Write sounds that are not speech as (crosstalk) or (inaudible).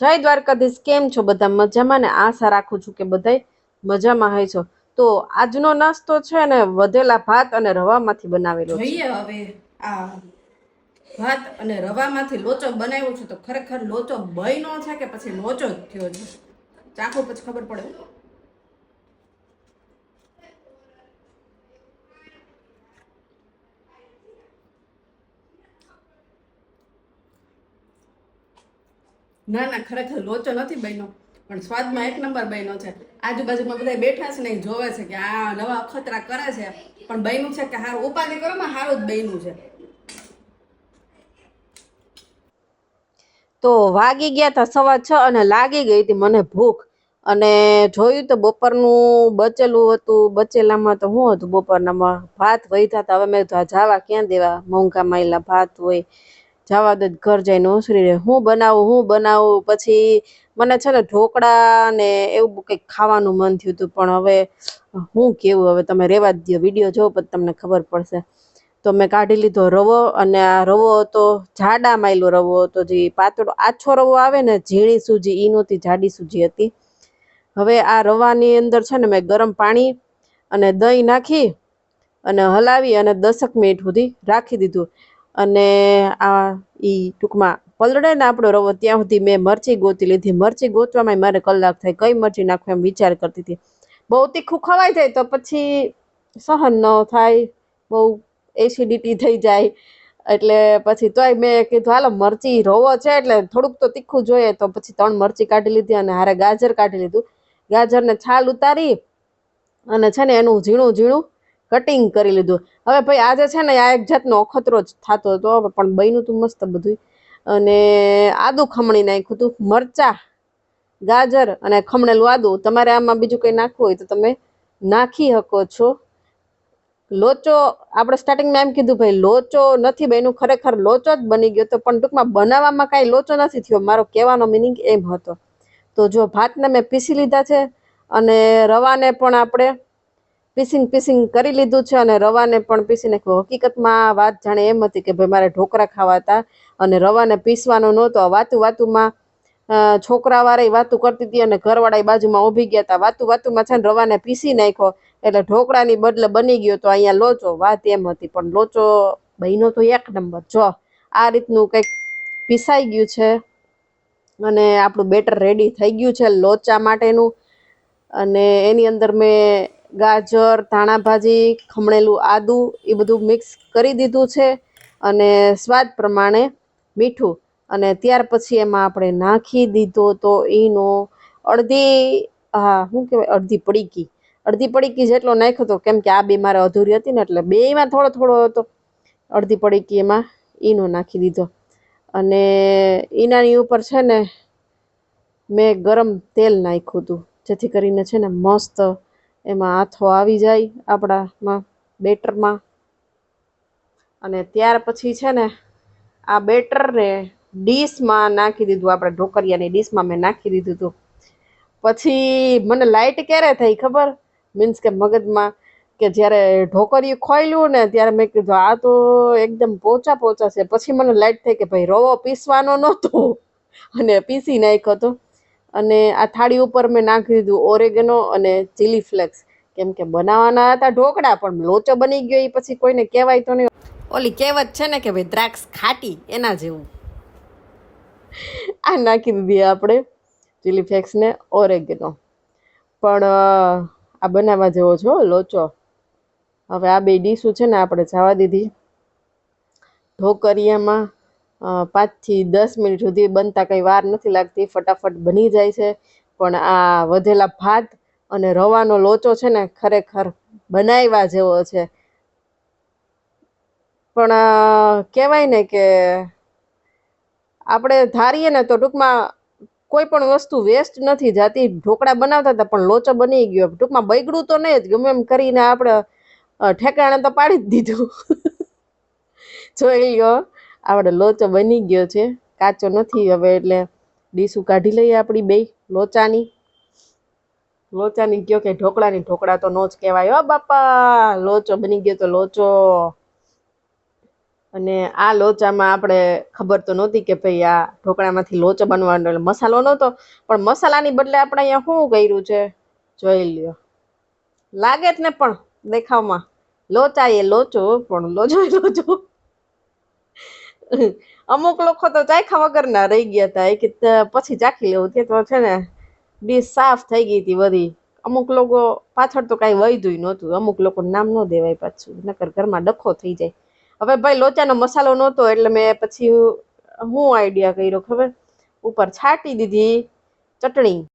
જય દ્વારકાધીશ, કેમ છો બધા? મજામાં ને આશા રાખું છું કે બધાય મજામાં હોય છો. તો આજનો નાસ્તો છે ને વધેલા ભાત અને રવામાંથી બનાવેલો છે. જોઈએ હવે આ ભાત અને રવામાંથી લોચો બનાવ્યો છે તો ખરેખર લોચો બન્યો છે કે પછી લોચો થયો છે? ચાખો પછી ખબર પડે. ના ના, ખરેખર લોચો નથી બન્યો. પણ સ્વાદમાં એક નંબર બન્યો છે. આજુબાજુમાં બધા બેઠા છે ને જોવે છે કે આ નવા અખતરા કરે છે. પણ બન્યું છે કે હારું ઉપાધિ કરો સારું જ બન્યું છે. તો વાગી ગયા હતા સવા છ અને લાગી ગઈ હતી મને ભૂખ. અને જોયું તો બપોરનું બચેલું હતું. બચેલામાં તો શું હતું બપોરનામાં. ભાત વહીતા હતા હવે મેં જાવા ક્યાં દેવા? મોંઘા માયલા ભાત હોય. જવા દે ઘર જઈને ઓસરી રહે હું બનાવું હું બનાવું, પછી મને છે ને ઢોકળા ને એવું કંઈક ખાવાનું મન થયું હતું પણ હવે હું કેવું? હવે તમે રેવા જ દો, વીડિયો જોવો પછી તમને ખબર પડશે. તો મેં કાઢી લીધો રવો અને આ રવો હતો જાડા માયલો રવો હતો, જે પાતળો આછો રવો આવે ને ઝીણી સૂજી એ નહોતી, જાડી સૂજી હતી. હવે આ રવાની અંદર છે ને મેં ગરમ પાણી અને દહીં નાખી અને હલાવી અને દસક મિનિટ સુધી રાખી દીધું. અને આ એ ટૂંકમાં પલળે ને આપણો રવો ત્યાં સુધી મેં મરચી ગોતી લીધી. મરચી ગોતવામાં મારે કલાક થાય. કઈ મરચી નાખવા એમ વિચાર કરતી હતી. બહુ તીખું ખવાઈ જાય તો પછી સહન ન થાય. બહુ એસિડિટી થઈ જાય. એટલે પછી તોય મેં કીધું, હાલો, મરચી રવો છે એટલે થોડુંક તો તીખું જોઈએ. તો પછી ત્રણ મરચી કાઢી લીધી અને હારે ગાજર કાઢી લીધું. ગાજરને છાલ ઉતારી અને છે ને એનું ઝીણું ઝીણું કટિંગ કરી લીધું. હવે ભાઈ, આજે છે ને આ એક જાતનો અખતરો જ થતો હતો પણ બન્યું તું મસ્ત બધું અને આદુ ખમણી નાખ્યું હતું મરચા, ગાજર અને ખમણેલું આદુ. તમારે આમાં બીજું કંઈ નાખવું હોય તો તમે નાખી શકો છો. લોચો, આપણે સ્ટાર્ટિંગમાં એમ કીધું ભાઈ, લોચો નથી બન્યું, ખરેખર લોચો જ બની ગયો તો પણ ટૂંકમાં બનાવવામાં કાંઈ લોચો નથી થયો. મારો કહેવાનો મિનિંગ એમ હતો. તો જો ભાતને મેં પીસી લીધા છે અને રવાને પણ આપણે પીસિંગ પીસિંગ કરી લીધું છે અને રવાને પણ પીસી નાખ્યું હકીકતમાં વાત જાણે એમ હતી કે ભાઈ મારે ઢોકળા ખાવા હતા અને રવાને પીસવાનો નહોતો. વાતું વાતુમાં છોકરાવાળાએ વાતું કરતી હતી અને ઘરવાળા બાજુમાં ઊભી ગયા હતા વાતું વાતુમાં છે ને રવાને પીસી નાખ્યો. એટલે ઢોકળાની બદલે બની ગયો તો અહીંયા લોચો. વાત એમ હતી, પણ લોચો બન્યો તો એક નંબર. જો, આ રીતનું કંઈક પીસાઈ ગયું છે અને આપણું બેટર રેડી થઈ ગયું છે લોચા માટેનું. અને એની અંદર મેં ગાજર ધાણા ભાજી ખમણેલું આદુ એ બધું મિક્સ કરી દીધું છે અને સ્વાદ પ્રમાણે મીઠું. અને ત્યાર પછી એમાં આપણે નાખી દીધો તો એનો અડધી, હા, શું કહેવાય? અડધી પડીકી. અડધી પડીકી જેટલો નાખ્યો હતો કેમ કે આ બે મારે અધૂરી હતી ને, એટલે બેમાં થોડો થોડો હતો. અડધી પડીકી એમાં ઈનો નાખી દીધો. અને ઈનાની ઉપર છે ને, મેં ગરમ તેલ નાખ્યું હતું, જેથી કરીને છે ને મસ્ત એમાં હાથો આવી જાય આપણામાં, બેટરમાં. અને ત્યાર પછી છે ને, આ બેટરને ડીશમાં નાખી દીધું, આપણે ઢોકરિયાની ડીશમાં મેં નાખી દીધું હતું. પછી મને લાઇટ ક્યારે થઈ ખબર? મીન્સ કે મગજમાં કે જ્યારે ઢોકરિયું ખોયલું ને ત્યારે મેં કીધું, આ તો એકદમ પોચા પોચા છે. પછી મને લાઇટ થઈ કે ભાઈ રવો પીસવાનો નહોતો. અને પીસી નાખ્યો હતો અને આ થાળી ઉપર મેં નાખી દીધું ઓરેગેનો અને ચીલી ફ્લેક્સ કેમ કે બનાવવાના હતા ઢોકળા, પણ લોચો બની ગયો એ પછી કોઈને કહેવાય તો નહીં. ઓલી કહેવત છે ને કે ભાઈ, દ્રાક્ષ ખાટી એના જેવું. આ નાખી દીધી આપણે ચીલી ફ્લેક્સને ઓરેગેનો. પણ આ બનાવવા જેવો છો લોચો. હવે આ બે ડીશું છે ને આપણે જવા દીધી. ઢોકરિયામાં પાંચથી દસ મિનિટ સુધી બનતા કંઈ વાર નથી લાગતી, ફટાફટ બની જાય છે. પણ આ વધેલા ભાત અને રવાનો લોચો છે ને, ખરેખર બનાવ્યા જેવો છે. પણ કહેવાય ને કે આપણે ધારીએ ને તો ટૂંકમાં કોઈ પણ વસ્તુ વેસ્ટ નથી જાતી. ઢોકળા બનાવતા હતા પણ લોચો બની ગયો. ટૂંકમાં બગડું તો નહીં જ, ગમે એમ કરીને આપણે ઠેકાણે તો પાડી જ દીધું. (laughs) જોઈ લ્યો. આપણે લોચો બની ગયો છે. કાચો નથી હવે એટલે ડીશું કાઢી લઈએ આપણી બે લોચાની. લોચાની કયો કે ઢોકળાની, ઢોકળા તો નો જ કહેવાય. હો બાપા, લોચો બની ગયો તો લોચો. અને આ લોચામાં આપણે ખબર તો નહોતી કે ભાઈ આ ઢોકળામાંથી લોચો બનવાનો એટલે મસાલો નહોતો. પણ મસાલાની બદલે આપણે અહીંયા શું કર્યું છે? જોઈ લ્યો. લાગે જ ને પણ દેખાવમાં. લોચા એ લોચો, પણ લોચો લોચો. (laughs) અમુક લોકો તો ચાખ્યા વગરના રહી ગયા હતા કે પછી ચાખી લેવું. તે તો છે ને ડીશ સાફ થઈ ગઈ હતી બધી. અમુક લોકો પાછળ તો કાંઈ વૈધું નહોતું. અમુક લોકો નામ ન દેવાય પાછું. નકર ઘરમાં ડખો થઈ જાય. હવે ભાઈ લોચાનો મસાલો નહોતો એટલે મેં પછી હું આઈડિયા કર્યો ખબર? ઉપર છાંટી દીધી ચટણી.